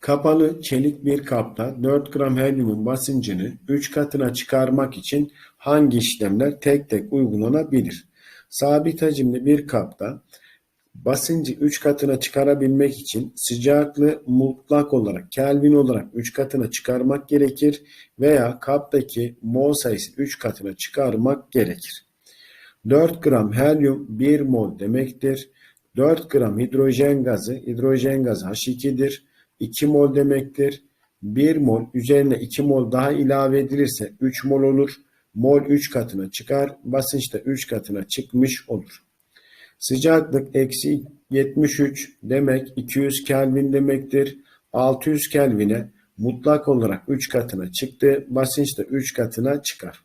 Kapalı çelik bir kapta 4 gram helyumun basıncını 3 katına çıkarmak için hangi işlemler tek tek uygulanabilir? Sabit hacimli bir kapta basıncı 3 katına çıkarabilmek için sıcaklığı mutlak olarak Kelvin olarak 3 katına çıkarmak gerekir veya kaptaki mol sayısı 3 katına çıkarmak gerekir. 4 gram helyum 1 mol demektir. 4 gram hidrojen gazı, hidrojen gazı H2'dir. 2 mol demektir. 1 mol üzerine 2 mol daha ilave edilirse 3 mol olur. Mol 3 katına çıkar. Basınç da 3 katına çıkmış olur. Sıcaklık eksi 73 demek 200 Kelvin demektir. 600 Kelvin'e mutlak olarak 3 katına çıktı. Basınç da 3 katına çıkar.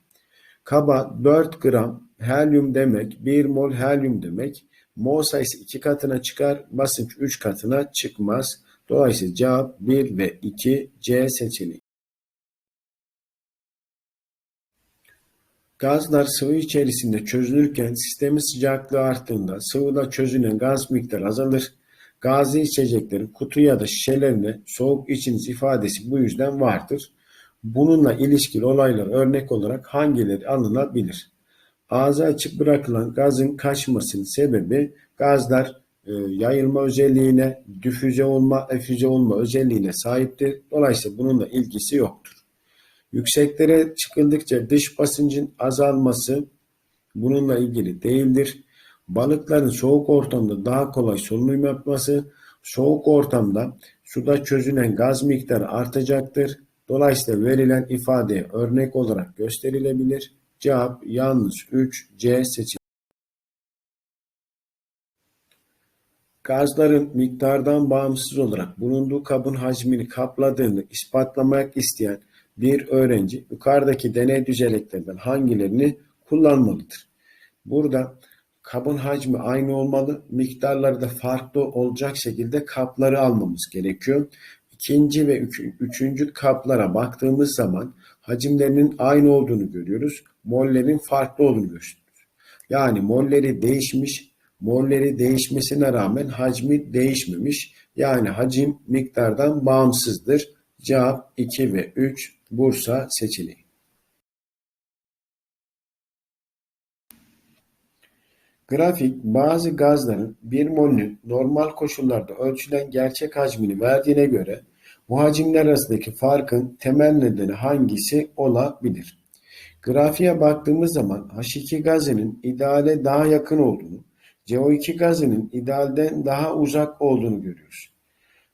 Kaba 4 gram helyum demek 1 mol helyum demek. Mol sayısı 2 katına çıkar. Basınç 3 katına çıkmaz. Dolayısıyla cevap 1 ve 2 C seçeneği. Gazlar sıvı içerisinde çözülürken sistemin sıcaklığı arttığında sıvıda çözünen gaz miktarı azalır. Gazlı içeceklerin kutu ya da şişelerine soğuk içiniz ifadesi bu yüzden vardır. Bununla ilişkili olaylar örnek olarak hangileri alınabilir? Ağzı açık bırakılan gazın kaçmasının sebebi gazlar e, yayılma özelliğine, difüze olma, efüze olma özelliğine sahiptir. Dolayısıyla bununla ilgisi yoktur. Yükseklere çıkıldıkça dış basıncın azalması bununla ilgili değildir. Balıkların soğuk ortamda daha kolay solunum yapması, soğuk ortamda suda çözünen gaz miktarı artacaktır. Dolayısıyla verilen ifadeye örnek olarak gösterilebilir. Cevap yanlış 3 C seçeneği. Gazların miktardan bağımsız olarak bulunduğu kabın hacmini kapladığını ispatlamak isteyen bir öğrenci yukarıdaki deney düzeneklerden hangilerini kullanmalıdır? Burada kabın hacmi aynı olmalı, miktarları da farklı olacak şekilde kapları almamız gerekiyor. İkinci ve üç, üçüncü kaplara baktığımız zaman hacimlerinin aynı olduğunu görüyoruz. Mollerin farklı olduğunu görüyoruz. Yani molleri değişmiş, molleri değişmesine rağmen hacmi değişmemiş. Yani hacim miktardan bağımsızdır. Cevap 2 ve 3 Bursa seçeneği. Grafik bazı gazların bir molünün normal koşullarda ölçülen gerçek hacmini verdiğine göre bu hacimler arasındaki farkın temel nedeni hangisi olabilir? Grafiğe baktığımız zaman H2 gazının ideale daha yakın olduğunu, CO2 gazının idealden daha uzak olduğunu görüyoruz.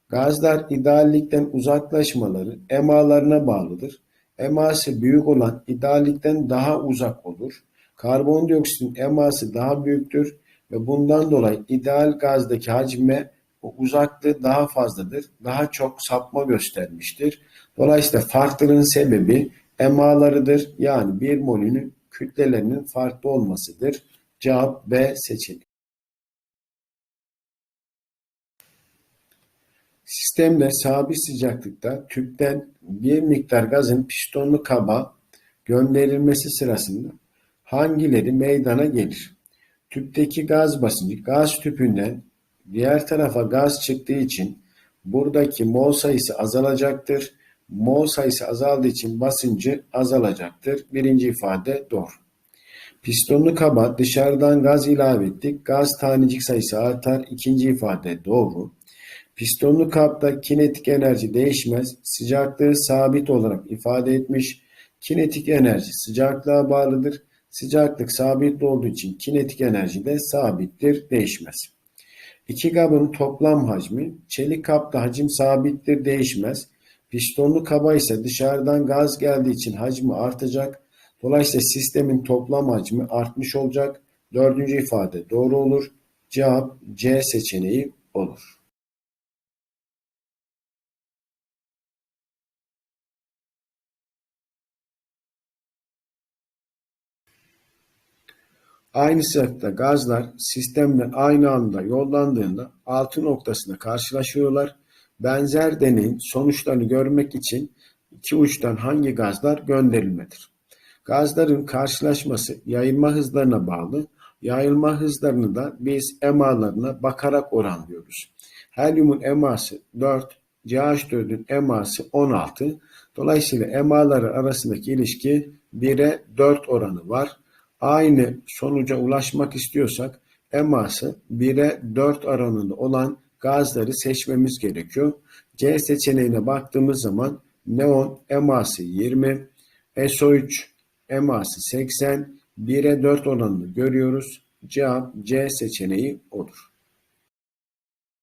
Gazlar ideallikten uzaklaşmaları emalarına bağlıdır. Eması büyük olan ideallikten daha uzak olur. Karbondioksitin eması daha büyüktür ve bundan dolayı ideal gazdaki hacme o uzaklığı daha fazladır. Daha çok sapma göstermiştir. Dolayısıyla farklılığın sebebi emalarıdır. Yani bir molünün kütlelerinin farklı olmasıdır. Cevap B seçeneği. Sistemde sabit sıcaklıkta tüpten bir miktar gazın pistonlu kaba gönderilmesi sırasında hangileri meydana gelir? Tüpteki gaz basıncı gaz tüpünden diğer tarafa gaz çıktığı için buradaki mol sayısı azalacaktır. Mol sayısı azaldığı için basıncı azalacaktır. Birinci ifade doğru. Pistonlu kaba dışarıdan gaz ilave ettik. Gaz tanecik sayısı artar. İkinci ifade doğru. Pistonlu kapta kinetik enerji değişmez, sıcaklığı sabit olarak ifade etmiş. Kinetik enerji sıcaklığa bağlıdır. Sıcaklık sabit olduğu için kinetik enerji de sabittir, değişmez. İki kabın toplam hacmi, çelik kapta hacim sabittir, değişmez. Pistonlu kaba ise dışarıdan gaz geldiği için hacmi artacak. Dolayısıyla sistemin toplam hacmi artmış olacak. Dördüncü ifade doğru olur. Cevap C seçeneği olur. Aynı sıcaklıkta gazlar sistemden aynı anda yollandığında altı noktasında karşılaşıyorlar. Benzer deneyin sonuçlarını görmek için iki uçtan hangi gazlar gönderilmedir? Gazların karşılaşması yayılma hızlarına bağlı. Yayılma hızlarını da biz emalarına bakarak oranlıyoruz. Helyumun eması 4, CH4'ün eması 16. Dolayısıyla emaları arasındaki ilişki 1'e 4 oranı var. Aynı sonuca ulaşmak istiyorsak eması 1'e 4 oranında olan gazları seçmemiz gerekiyor. C seçeneğine baktığımız zaman neon eması 20, SO3 eması 80, 1'e 4 oranını görüyoruz. Cevap C seçeneği odur.